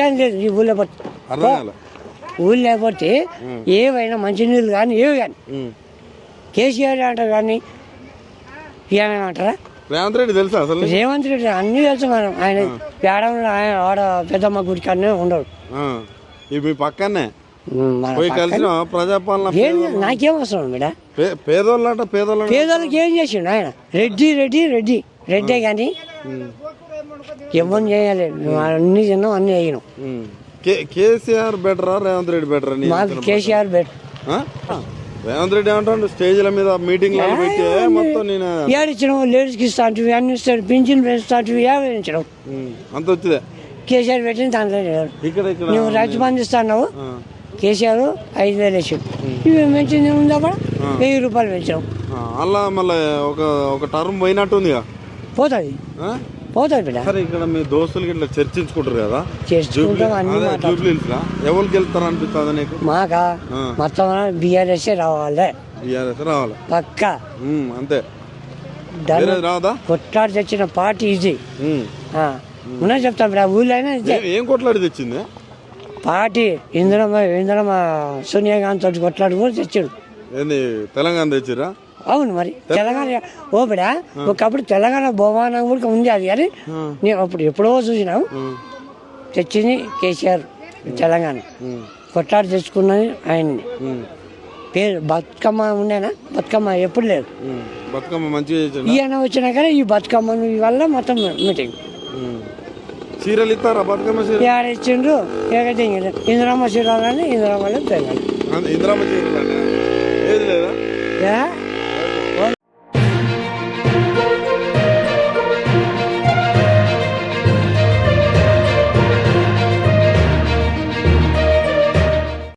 కానీ లేదు ఈ ఊళ్ళో కాలే. ఊళ్ళో పోతే ఏవైనా మంచినీళ్ళు కానీ ఏవి కానీ. కేసీఆర్ అంటారు కానీ అంటారా? రేవంత్ రెడ్డి తెలుసా అసలు? రేవంత్ రెడ్డి అన్నీ తెలుసు మనం ఆయన ఏడంలో ఆయన ఆడ పెద్దమ్మ గుడికి అన్నీ ఉండడు. ఇవి పక్కనే పోయి కలిసిన ప్రజాపాలన నాకేం అవసరం పేదోళ్ళ పేదోళ్ళకి ఏం చేసిండు ఆయన? రెడ్డి రెడ్డి రెడ్డి. రెడ్డే కానీ ఎవరిని చేయాలి. మేము అన్ని తిన్నాం అన్ని వేయను కేసీఆర్ బెటరా రేవంత్ రెడ్డి బెటరా మాకు కేసీఆర్ బెట్ ఆ? రేవంత్ రెడ్డి ఏమంటాడు? స్టేజ్ల మీద మీటింగ్ పెట్టి "ఏ, మొత్తం నేను. ఏడిచ్చడం లేడీస్కి ఇస్తాంటివి అన్ని ఇస్తాడు పింఛన్ పెంచుతాంటివి ఏడించడం అంత వచ్చిదే. కేసీఆర్ పెట్టిన దాంట్లో. ఇక్కడ నువ్వు ఇస్తావు ఆ. కేసీఆర్ ఐదు వేలు వేసాడు. ఇవి పెంచింది? ఉందా కూడా వెయ్యి రూపాయలు పెంచడం ఆ, అలా మళ్ళీ ఒక ఒక టర్మ్ పోయినట్టుందిగా. పోతుంది. ఆ? పోతుంది బిడ్డ సరే ఇక్కడ మీ దోస్తులకి ఇట్లా చర్చించుకుంటారు కదా? చేసుకుంటాం అన్ని ఎవరికి వెళ్తారు అనిపిస్తుంది నీకు? మాకా. మొత్తం బీఆర్ఎస్ రావాలి. బీఆర్ఎస్ రావాలి? పక్క. అంతే. రాదా కొట్లాడి తెచ్చిన పార్టీ ఇది. ఉన్నా చెప్తాం బిడ్డ ఊళ్ళో అయినా ఏ- కొట్లాడి తెచ్చింది? పార్టీ ఇందిరమ్మ ఇందిరమ్మ సోనియా గాంధీ తోటి కొట్లాడి కూడా తెచ్చాడు. ఏంది తెలంగాణ తెచ్చిరా అవును మరి. తెలంగాణ ఓ బిడ ఒకప్పుడు తెలంగాణ బహుమానం కూడా ఉంది అది కానీ నేను అప్పుడు ఎప్పుడో చూసినావు తెచ్చింది కేసీఆర్ తెలంగాణ. కొట్లాడి తెచ్చుకున్నది ఆయన్ని. పేరు బతుకమ్మ ఉండేనా? బతుకమ్మ ఎప్పుడు లేదు. బతుకమ్మ మంచిగా ఈయన వచ్చినాకనే ఈ బతుకమ్మ వల్ల మొత్తం మీటింగ్. చీరలు ఇస్తారా బతుకమ్మ చీర ఏడ ఇచ్చిండ్రు? ఏకైతే ఇందిరమ్మ ఇందిరమ్మలో తెలంగాణ చీరలు అంటే.